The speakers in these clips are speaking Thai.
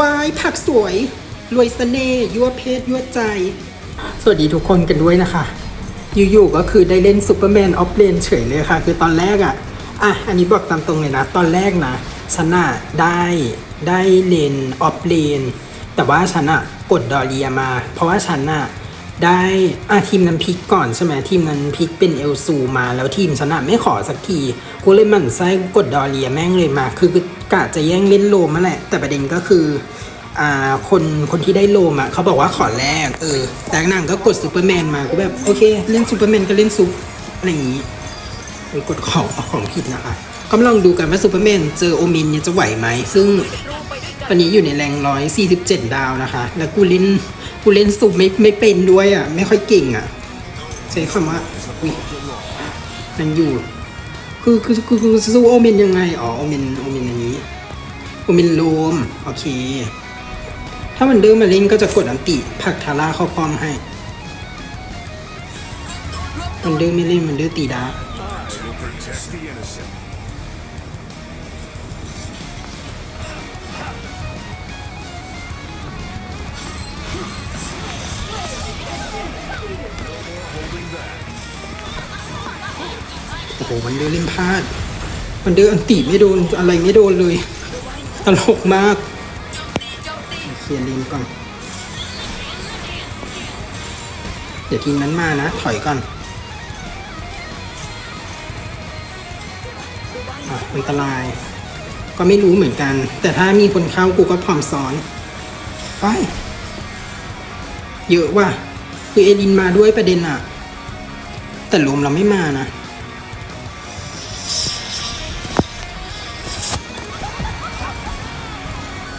วายผักสวย รวยเสน่ห์ยั่วเพศยั่วใจ สวัสดีทุกคนกันด้วยนะคะ อยู่ๆก็คือได้เล่นซูเปอร์แมนออฟเลนเฉยเลยค่ะ คือตอนแรกอะ่ะ อะ อันนี้บอกตามตรงเลยนะ ตอนแรกนะฉันอะได้ได้เลนออฟเลนแต่ว่าฉันอะกดดอเรียมา เพราะว่าฉันอะได้อะทีมนั้นพิกก่อนใช่ไหมทีมนั้นพิกเป็นเอลซูมาแล้วทีมฉันอะไม่ขอสักทีกูเลยหมั่นไส้กดดอเรียแม่งเลยมา คือ กะจะแย่งเล่นโลมาแหละ แต่ประเด็นก็คืออ่าคนคนที่ได้โลมอะเขาบอกว่าขอแรกเออแต่นางก็กดซูเปอร์แมนมาก็แบบโอเคเล่นซูเปอร์แมนก็เล่นซุปอะไรอย่างนี้ไปกดของเอาของผิดนะคะก็ลองดูกันว่าซูเปอร์แมนเจอโอมินเนี่ยจะไหวไหมซึ่งตอนนี้อยู่ในแรงร้อยสี่สิบเจ็ดดาวนะคะ แล้วกูเล่นกูเล่นซุปไม่ไม่เป็นด้วยอะไม่ค่อยเก่งอะใช้คำว่าอุ้ยมันอยู่คือคือคือคือสู้โอเมนยังไง อ๋อโอเมนโอเมนอันนี้ อเมนโลมโอเค ถ้ามันเดิมมาล่นก็จะกดอันติผักทาร่าเข้าป้อมให้ มันเดิมไม่เล่นมันเดิมตีดาโอ้โหมันเดินเล่นพลาด มันเดินอันติไม่โดนอะไรไม่โดนเลย ตลกมากเคลียร์เลนก่อน เดี๋ยวทีมนั้นมานะ ถอยก่อนอะอันตราย ก็ไม่รู้เหมือนกัน แต่ถ้ามีคนเข้ากูก็พร้อมซ้อนไปเยอะว่ะ คือเอดินมาด้วยประเด็นอะแต่ลมเราไม่มานะ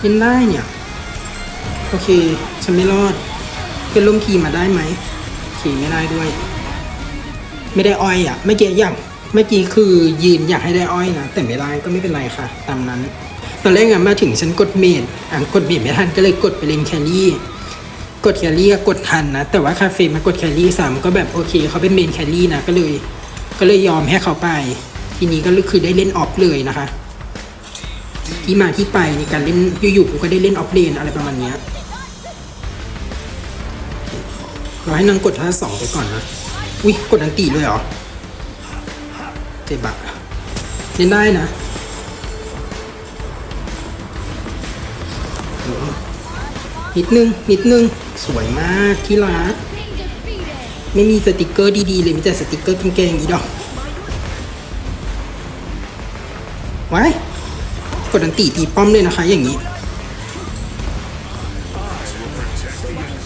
เล่นได้เนี่ย โอเค ฉันไม่รอด เพื่อนร่วมทีมมาได้ไหมขี่ไม่ได้ด้วย ไม่ได้อ้อยอะเมื่อกี้อยากเมื่อกี้คือยืนอยากให้ได้อ้อยนะ แต่ไม่ได้ก็ไม่เป็นไรค่ะ ตามนั้น ตอนแรกอะมาถึงฉันกดเมดอะกดเมดไม่ทันก็เลยกดไปเลนแครี่กดแครี่ก็กดทันนะ แต่ว่าคาเฟ่มากดแครี่สามก็แบบโอเคเขาเป็นเมนแครี่นะก็เลย ก็เลยยอมให้เขาไป ทีนี้ก็คือได้เล่นออฟเลยนะคะ ที่มาที่ไปในการเล่นอยู่ๆผมก็ได้เล่นออฟเลนอะไรประมาณเนี้ยเราให้นางกดท่าสองไปก่อนนะ อุ้ยกดอันตีเลยเหรอ เจ็บอะเล่นได้นะนิดนึง นิดนึง สวยมากที่รักไม่มีสติกเกอร์ดีๆ เลยมีแต่สติกเกอร์แกงๆอีดอกไว้ กดอันตีตีป้อมเลยนะคะอย่างนี้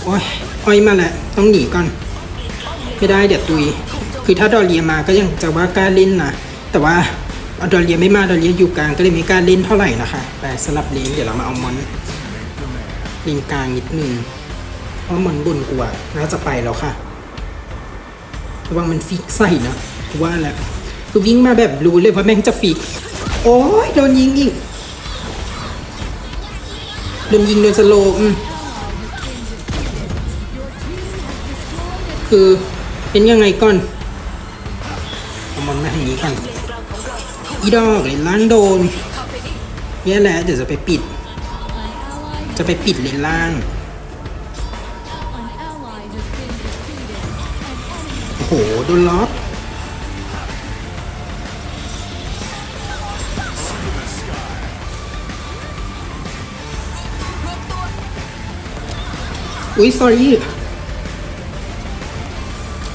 โอ้ยอ้อยมาแล้วต้องหนีก่อน ไม่ได้เดี๋ยวตุย คือถ้าดอเรียมาก็ยังจะว่ากล้าเล่นนะ แต่ว่าเอดอเรียไม่มาดอเรียอยู่กลางก็เลยไม่กล้าเล่นเท่าไหร่นะคะ แต่สลับเลนเดี๋ยวเรามาเอามอนเลนกลางนิดนึงเพราะมอนบนกว่าน่าจะไปแล้วค่ะระวังมันฟิกใส่นะว่าแหล้วคือวิ่งมาแบบรู้เลยว่าแม่งจะฟิก โอ้ยโดนยิงอีก โดนยิงโดนสโลว์อืมคือเป็นยังไงก่อนเอามันมาทางนี้ก่อนอีดอกเลยล่างโดนแย่แล้วเดี๋ยวจะไปปิด จะไปปิดเลนล่างโอ้โหโดนล็อก อุ้ย sorry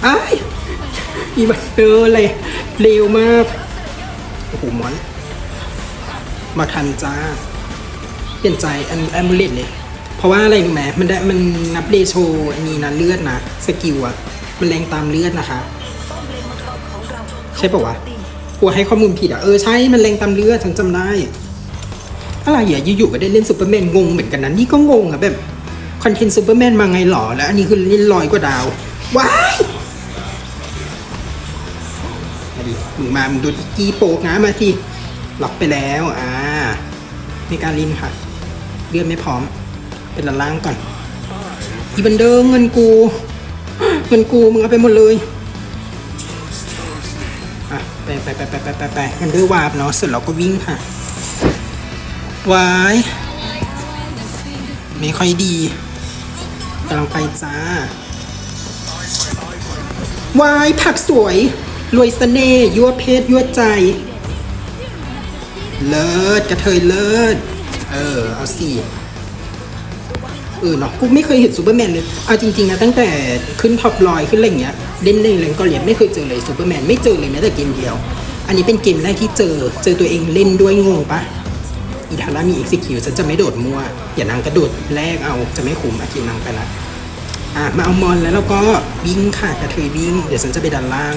อ้ยอีบันเตอร์เลยเร็วมาก โอ้โหมอน มาทันจ้า เปลี่ยนใจอันแอมบูเลตเลย เพราะว่าอะไรรู้ไหมมันได้มันนับเรโชอันนี้นะเลือดนะ สกิลอะมันแรงตามเลือดนะคะ ใช่ปะวะกลัวให้ข้อมูลผิดอะเออใช่ มันแรงตามเลือดฉันจำได้ อะไรอย่าอยู่ๆก็ได้เล่นซูเปอร์แมนงงเหมือนกันนะนี่ก็งงอะแบบ คอนเทนต์ซูเปอร์แมนมาไงหรอ แล้วอันนี้คือเล่ลอยกว่าดาว ว้ายมาดิมึงมา มึงดนกีโปกนะมาสิล็อกไปแล้วอ่าในการลินค่ะเลือดไม่พร้อม เป็นละล่างก่อน อีบันเดิมเงินกู เงินกูมึงเอาไปหมดเลยอะไปไปไปไปไปไปไปกันด้วยวาบเนาะเสร็จเราก็วิ่งค่ะวายไม่ค่อยดี กำลังไปจ้าวายผักสวย รวยเสน่ห์ยั่วเพศยั่วใจ เลิศกระเทยเลิศ เออ เอาสิเออเนาะกูไม่เคยเห็นซูเปอร์แมนเลย เอาจริงๆนะตั้งแต่ขึ้นท็อปลอยขึ้นอะไรเงี้ยเล่นในเลนก็เรียไม่เคยเจอเลยซูเปอร์แมนไม่เจอเลยแม้แต่เกมเดียว อันนี้เป็นเกมแรกที่เจอเจอตัวเองเล่นด้วยงงปะ อีทาร่ามี execute ฉันจะไม่โดดมั่ว อย่านางกระโดดแรกเอาจะไม่คุ้มอากินนางไปละอะมาเอามอนแล้วเราก็บิงค่ะกระเทยบิงเดี๋ยวฉันจะไปดันล่าง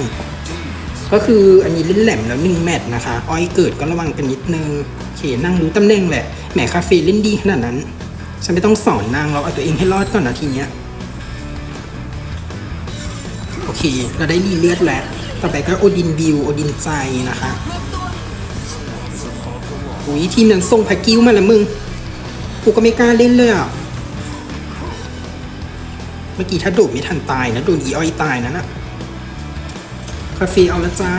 ก็คืออันนี้เล่นแหลมแล้วหนึ่งแมตช์นะคะ อ้อยเกิดก็ระวังกันนิดนึงโอเคนั่งรู้ตำแหน่งแหละแหมคาเฟ่เล่นดีขนาดนั้น ฉันไม่ต้องสอนนางเราเอาตัวเองให้รอดก่อนนะทีเนี้ยโอเค เราได้รีเลือดแล้ว ต่อไปก็โอดินบิว โอดินใจนะคะ อุ้ยทีมนั้นส่งพากิ้วมาแล้วมึง กูก็ไม่กล้าเล่นเลยอะ เมื่อกี้ถ้าโดดไม่ทันตายนะ โดนอีอ้อยตายนะน่ะคาเฟ่เอาละจ้า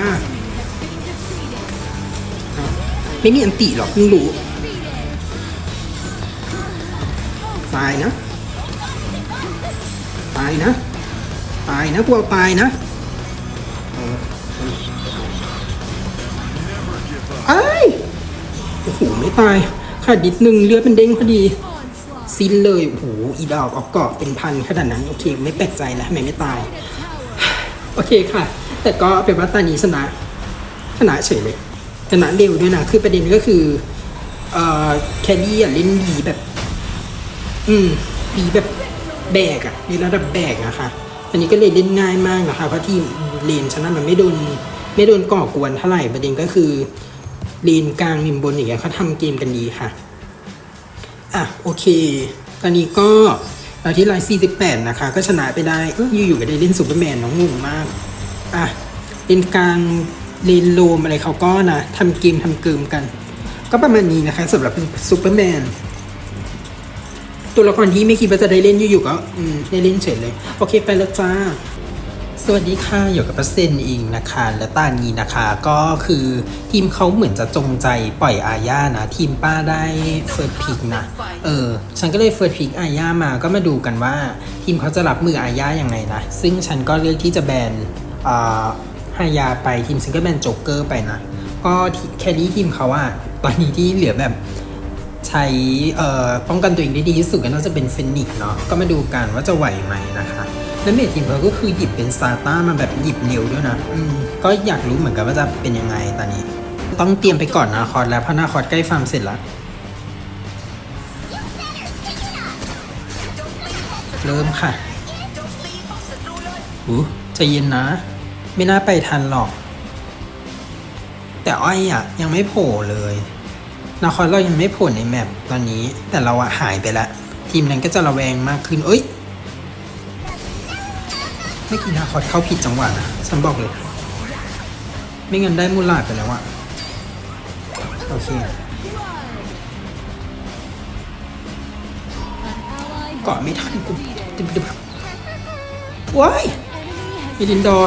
ไม่มีอันติหรอกเพิ่งรู้ตายนะ ตายนะ ตายนะกลัวตายนะไอ้ ยไม่ตายขาดนิดนึงเลือดมันเด้งพอดีสิ้นเลยโอ้โหอีดอกออกเกาะเป็นพันขนาดนั้นโอเค ไม่แปลกใจแล้วทำไมไม่ตาย โอเคค่ะ แต่ก็เป็นว่าตอนนี้ชนะชนะเฉยเลยชนะเร็วด้วยนะคือประเด็นก็คือเอ่อแครี่อะเล่นดีแบบ อืมดีแบบแบกอะในระดับแบกอะคะ อันนี้ก็เลยเล่นง่ายมากนะคะเพราะที่เลนชนะมันไม่โดนไม่โดนก่อกวนเท่าไหร่ประเด็นก็คือ ลนกลางริมบนอย่างเงี้ยเขาทำเกมกันดีค่ะ อะ โอเค ตอนนี้ก็เราที่ไลน์48 นะคะ ก็ชนะไปได้เอออยู่ๆก็ได้เล่นซูเปอร์แมนน้องงงมาก อะเลนกลางเลนโลมอะไรเขาก็นะทำเกมทำเกิมกัน ก็ประมาณนี้นะคะสำหรับซูเปอร์แมนตัวละครที่ไม่คิดว่าจะได้เล่นอยู่ๆก็ได้เล่นเฉยเลย โอเค ไปแล้วจ้า สวัสดีค่ะอยู่กับเปอร์เซ็นต์เองนะคะ และตานีนะคะก็คือทีมเขาเหมือนจะจงใจปล่อยอาญานะ ทีมป้าได้เฟิร์สพิกนะ เออ ฉันก็เลยเฟิร์สพิกอาญามาก็มาดูกันว่า ทีมเขาจะรับมืออาญาอยังไงนะ ซึ่งฉันก็เลือกที่จะแบนอ่าฮายาไปทีมฉันก็แบนโจ๊กเกอร์ไปนะก็แครี่ทีมเขาอะตอนนี้ที่เหลือแบบใช้ป้องกันตัวเองได้ดีที่สุดก็น่าจะเป็นเฟนิกซ์เนาะก็มาดูกันว่าจะไหวไหมนะคะ แล้วเมททีมเขาก็คือหยิบเป็นซาต้ามาแบบหยิบเร็วด้วยนะอืมก็อยากรู้เหมือนกันว่าจะเป็นยังไงตอนนี้ ต้องเตรียมไปก่อนนาคอร์แล้วเพราะนาคอร์ใกล้ฟาร์มเสร็จแล้วเริ่มค่ะอู้ใจเย็นนะ ไม่น่าไปทันหรอก แต่อ้อยอะยังไม่โผล่เลยนาคอสเรายังไม่ผลในแมปตอนนี้ แต่เราอะหายไปแล้วทีมนั้นก็จะระแวงมากขึ้น เอ้ย ไม่อกี่นาคอสเข้าผิดจังหวะนะฉันบอกเลย ไม่งั้นได้มูลาดไปแล้วอะโอเคเกาะไม่ทันกูตึบๆว้ายมีดินดอ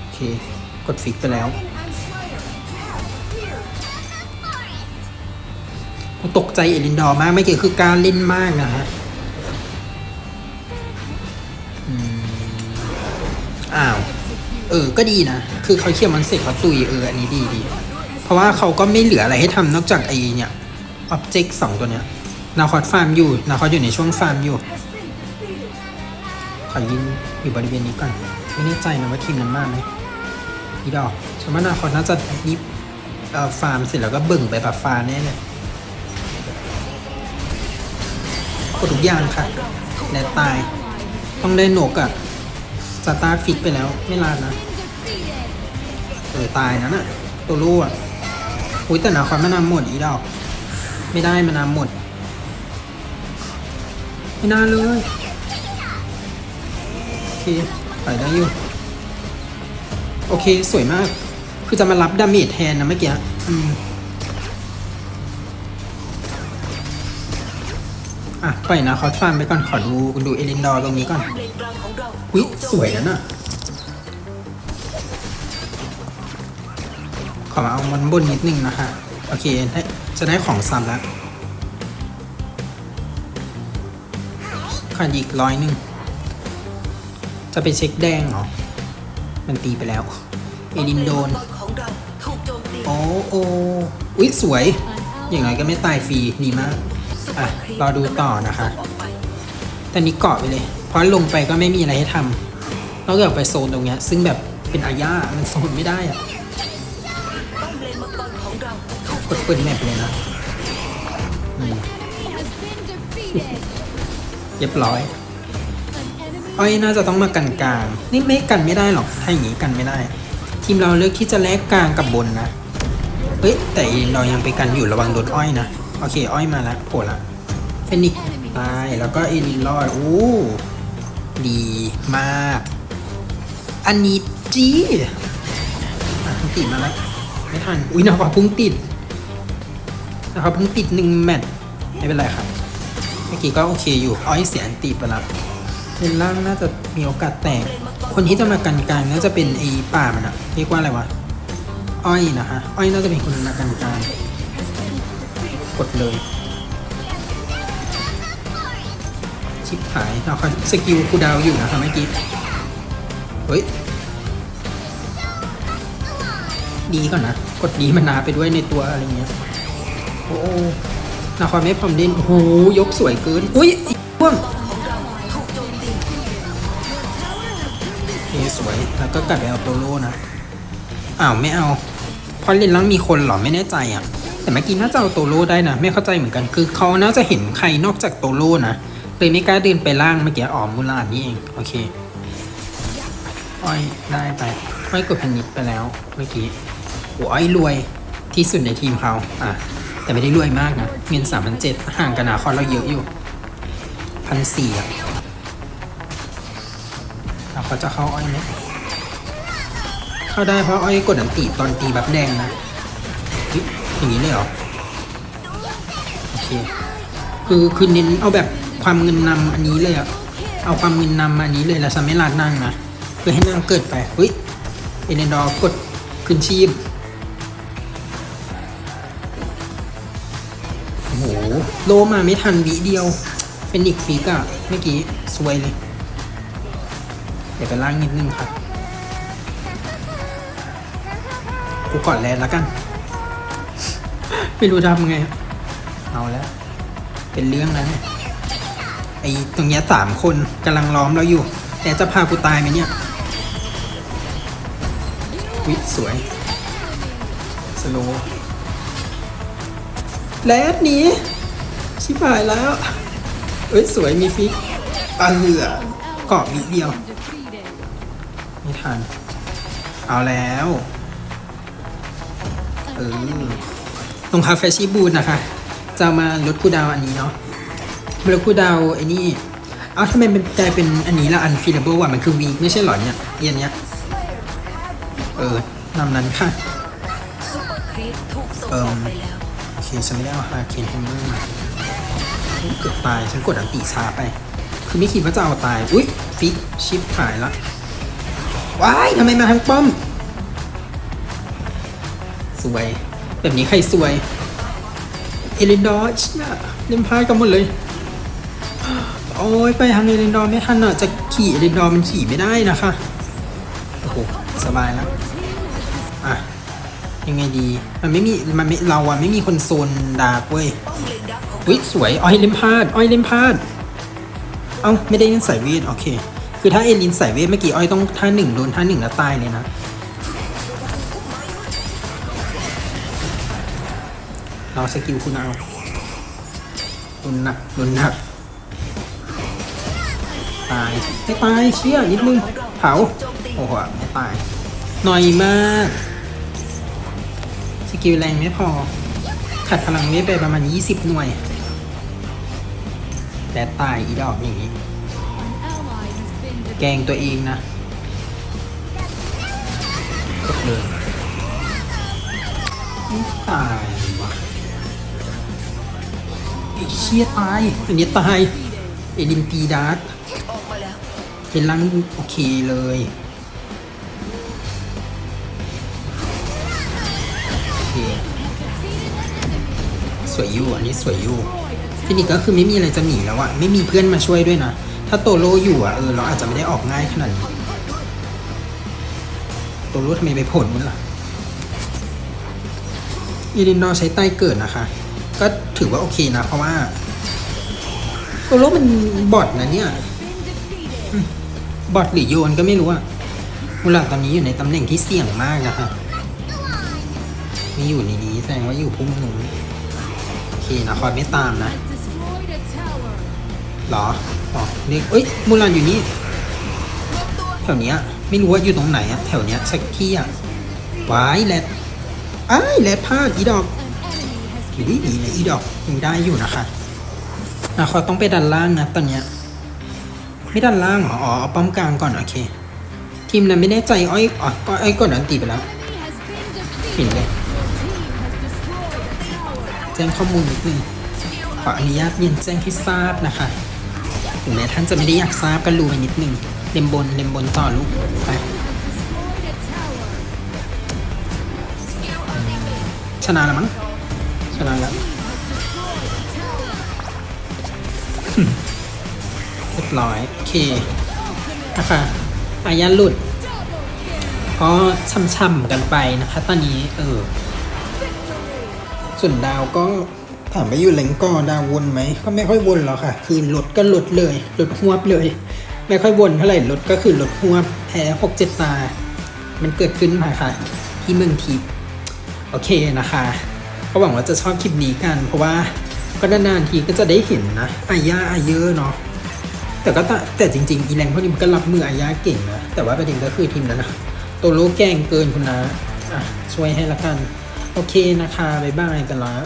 โอเค กดฟิกไปแล้วตกใจเอลินดอมากไม่เกี่ยวคือการเล่นมากนะฮะ ออก็ดีนะ คือเขาเขียร์มันเสร็จเขาตุยเอออันนี้ดีดี เพราะว่าเขาก็ไม่เหลืออะไรให้ทำนอกจากไอ้เนี่ยอ็อบเจกต์สองตัวเนี้ยนาคอสฟาร์มอยู่นาคอสอยู่ในช่วงฟาร์มอยู่ ขอยิงอยู่บริเวณนี้ก่อนไม่แน่ใจนะว่าทีมนั้นมากไหมอีดอกฉันว่านาคอสน่าจะนิบเอ่อฟาร์มเสร็จแล้วก็เบิ่งไปแบบฟาร์มแน่เลยกดทุกอย่างค่ะ และตาย ต้องได้หนกอะ สตาร์ฟิกไปแล้วไม่ลาดนะเออตายนะน่ะตัวลูกอะอุ้ยแต่นาคอนมานำหมดอีดอก ไม่ได้มานำหมด ไม่น่าเลยโอเคไปได้อยู่ โอเคสวยมาก คือจะมารับดาเมจแทนนะเมื่อกี้อืม อะปล่อยนะคอสฟาร์มไปก่อนขอดูดูเอลินดอร์ตรงนี้ก่อนอุ้ยสวยนะน่ะขอมาเอามันบนนิดนึงนะคะโอเคได้จะได้ของซ้ำแล้วขาดอีกร้อยหนึ่ง จะไปเช็คแดงเหรอ มันตีไปแล้ว เอดินโดนโจมตีโอ้โอ้อุ๊ยสวย อย่างไรก็ไม่ตายฟรีดีมาก อะรอดูต่อนะคะออกไปแต่นี้เกาะไปเลย เพราะลงไปก็ไม่มีอะไรให้ทำนอกจากไปโซนตรงเนี้ย ซึ่งแบบเป็นอาญามันโซนไม่ได้อะกรเกกดเปิดแมปเลยนะเรียบร้อยอ้อยน่าจะต้องมากันกลาง นี่ไม่กันไม่ได้หรอก ถ้าอย่างนี้กันไม่ได้ ทีมเราเลือกที่จะแลกกลางกับบนนะ เฮ้ย แต่เรายังไปกันอยู่ระวังโดนอ้อยนะ โอเค อ้อยมาแล้วโผล่ละเฟนิกซ์ตายแล้วก็เอลินรอดโอ้ดีมาก อันนี้จีพิ่งติดมาแล้วไม่ทัน อุ้ยนาคาพุ่งติดนะครับเพิ่งติดหนึ่งแมตช์ไม่เป็นไรครับ เมื่อกี้ก็โอเคอยู่อ้อยเสียอันติดไปล้วเลนล่างน่าจะมีโอกาสแตก คนที่จะมากันกลางน่าจะเป็นไอ้ป่ามันอะเรียกว่าอะไรวะ อ้อยนะฮะ อ้อยน่าจะเป็นคนมากันกลาง กดเลย ชิปหายเราเขาสกิลคูดาวอยู่นะคะเมื่อกี้เฮ้ย ดีก่อนนะ กดดีมันนาไปด้วยในตัวอะไรเงี้ย โอ้หนาคอยไม่พร้อมเล่นโอ้โหยกสวยเกิน อุ้ยอีกพ่วงเอสวย แล้วก็กลับไปเอาโตโร่นะ อ้าว ไม่เอาเพราะเลนล่างมีคนเหรอ ไม่แน่ใจอะ แต่เมื่อกี้น่าจะเอาโตโร่ได้นะ ไม่เข้าใจเหมือนกันคือเขาน่าจะเห็นใครนอกจากโตโร่นะเลยไม่กล้าเดินไปล่างเมื่อกี้อ๋อมูลาดนี่เองโอเคอ้อยได้ไปอ้อยกดพันนิดไปแล้วเมื่อกี้โอ้อ้อยรวยที่สุดในทีมเขาอะแต่ไม่ได้รวยมากนะเงินสามพันเจ็ดห่างกันนาคอนเราเยอะอยู่พันสี่อะเขาจะเข้าอ้อยไหมเข้าได้เพราะอ้อยกดอันติตอนตีแบัฟแดงนะ อย่างนี้เลยเหรอโอเคคือคือเน้นเอาแบบความเงินนำอันนี้เลยอะเอาความเงินนำอันนี้เลยแล้วฉันไม่ลาดนั่งนะเพื่อให้นั่งเกิดไปเฮ้ยเอเนดอร์กดขึ้นชีพโอ้โหโลมาไม่ทันวิเดียวเป็นอีกฟิกอะเมื่อกี้สวยเลย เดี๋ยวไปล่างนิดนึงครับกูก่อนแลนแล้วกัน ไม่รู้ทำไง เอาแล้ว เป็นเรื่องแล้วเนี่ยไอ้ตรงเนี้ยสามคนกำลังล้อมเราอยู่ แต่จะพากูตายไหมเนี่ยวิสวย สโลว์แลดหนีชิบหายแล้ว เอ้ย สวยมีฟิกอะเหลือเกาะวิเดียว defeated. ไม่ทัน เอาแล้ว เออ รองเท้าแฟชั่นบูทนะคะ จะมาลดคูลดาวอันนี้เนาะมาลดคูลดาวไอ้นี่เอ้าทำไมมันกลายเป็นอันนี้ละอันฟีลเบิลว่ะมันคือวีไม่ใช่หรอเนี่ยเอียนเนี้ยเออนำนั้นค่ะเอร์ครีปถูกส่งเอิ่อมอกไปแล้วโอเคฉันไม่ได้เอาฮาเคนแฮมเมอร์มาเกือบตายฉันกดอันตีชาไป คือไม่คิดว่าจะเอาตาย อุ้ยฟิกชิปหายละว้ายทำไมมาทางป้อมสวย แบบนี้ใครสวย เอลินดอร์เชี่ยเล่นพลาดกันหมดเลย โอ้ยไปทางเอลินดอร์ไม่ทันอะ จะขี่เอลินดอร์มันขี่ไม่ได้นะคะ โอ้โห สบายแล้ว อะ ยังไงดี มันไม่มี มันไม่เราอะไม่มีคนโซนดาร์กเว้ยอมเวิสวย อ้อยเล่มพลาด อ้อยเล่มพลาด เอ้า ไม่ได้เล่นสายเวท โอเค คือถ้าเอลินสายเวทเมื่อกี้อ้อยต้องท่าหนึ่งโดนท่าหนึ่งแล้วตายเลยนะ เราสกิลคุณเอารุนหนักรุนหนัก ตายไม่ตายเชี่ยนิดนึงเผา โอ้โหไม่ตายหน่อยมาก สกิลแรงไม่พอ ขัดพลังเวทไปประมาณ 20 หน่วย แต่ตายอีดอกอย่างนี้ แกงตัวเองนะกดเลยตาย ไอ้เชี่ยตายอันนี้ตายเอลิมปีดาร์ออกมาแล้วเห็นลังโอเคเลยโอเคสวยอยู่อันนี้สวยอยู่ทีนี้ก็คือไม่มีอะไรจะหนีแล้วอะไม่มีเพื่อนมาช่วยด้วยนะ ถ้าโตโร่อยู่อะเออเราอาจจะไม่ได้ออกง่ายขนาดนี้โตโร่ทำไมไปผลมันล่ะอีลินดอใช้ใต้เกิดนะคะ ก็ถือว่าโอเคนะ เพราะว่าโตโร่มันบอทนะเนี่ยอืมบอทหรือโยนก็ไม่รู้อะมูลาตอนนี้อยู่ในตำแหน่งที่เสี่ยงมากนะคะไม่อยู่ในนี้แสดงว่าอยู่พุ่มนู้นโอเคนะคอยไม่ตามนะ Destroyed a tower. เหรออ๋อเรียกเอ้ยมูลันอยู่นี่แถวเนี้ยไม่รู้ว่าอยู่ตรงไหนอะแถวเนี้ยสักที่อะวายแรดอ้ายแรดพลาดอีดอก An enemy has อยู่ดีดีเลยอีดอกยังได้อยู่นะคะนะเขาต้องไปดันล่างนะตอนเนี้ยไม่ดันล่างเหรออ๋อเอาป้อมกลางก่อนโอเค ทีมนั้นไม่แน่ใจอ้อยอ๋อก็อ้อยก่อนอันตีไปแล้วเห็นเลยแจ้งข้อมูลนิดนึงขออนุญาตเรียนแจ้งให้ทราบนะคะถึงแม้ท่านจะไม่ได้อยากทราบก็รู้ไปนิดนึงเล็มบนเล็มบนต่อลูกไปชนะแล้วมั้ง ชนะแล้วเรียบร้อยโอเคนะคะอายาหลุด ก็ช่ำๆกันไปนะคะ ตอนนี้เออ ส่วนดาวก็ถามว่าอยู่แหลงกอดาววนไหมก็ไม่ค่อยวนหรอกค่ะ คือลดก็ลดเลยลดหัวบเลย ไม่ค่อยวนเท่าไหร่ลดก็คือลดหัวบแพ้หกเจ็ดตา มันเกิดขึ้นมาค่ะ ที่เมืองทิพย์โอเคนะคะ ก็หวังว่าจะชอบคลิปนี้กัน เพราะว่าก็นานๆทีก็จะได้เห็นนะอาย่าอาเยอะเนาะแต่ก็แต่จริงๆ อีแรงพวกนี้มันก็รับมืออาย่าเก่งนะแต่ว่าประเด็นก็คือทีมนั้นนะตัวโลแกล้งเกินคุณนะะช่วยให้ละกัน โอเคนะคะบ๊ายบายกันแล้ว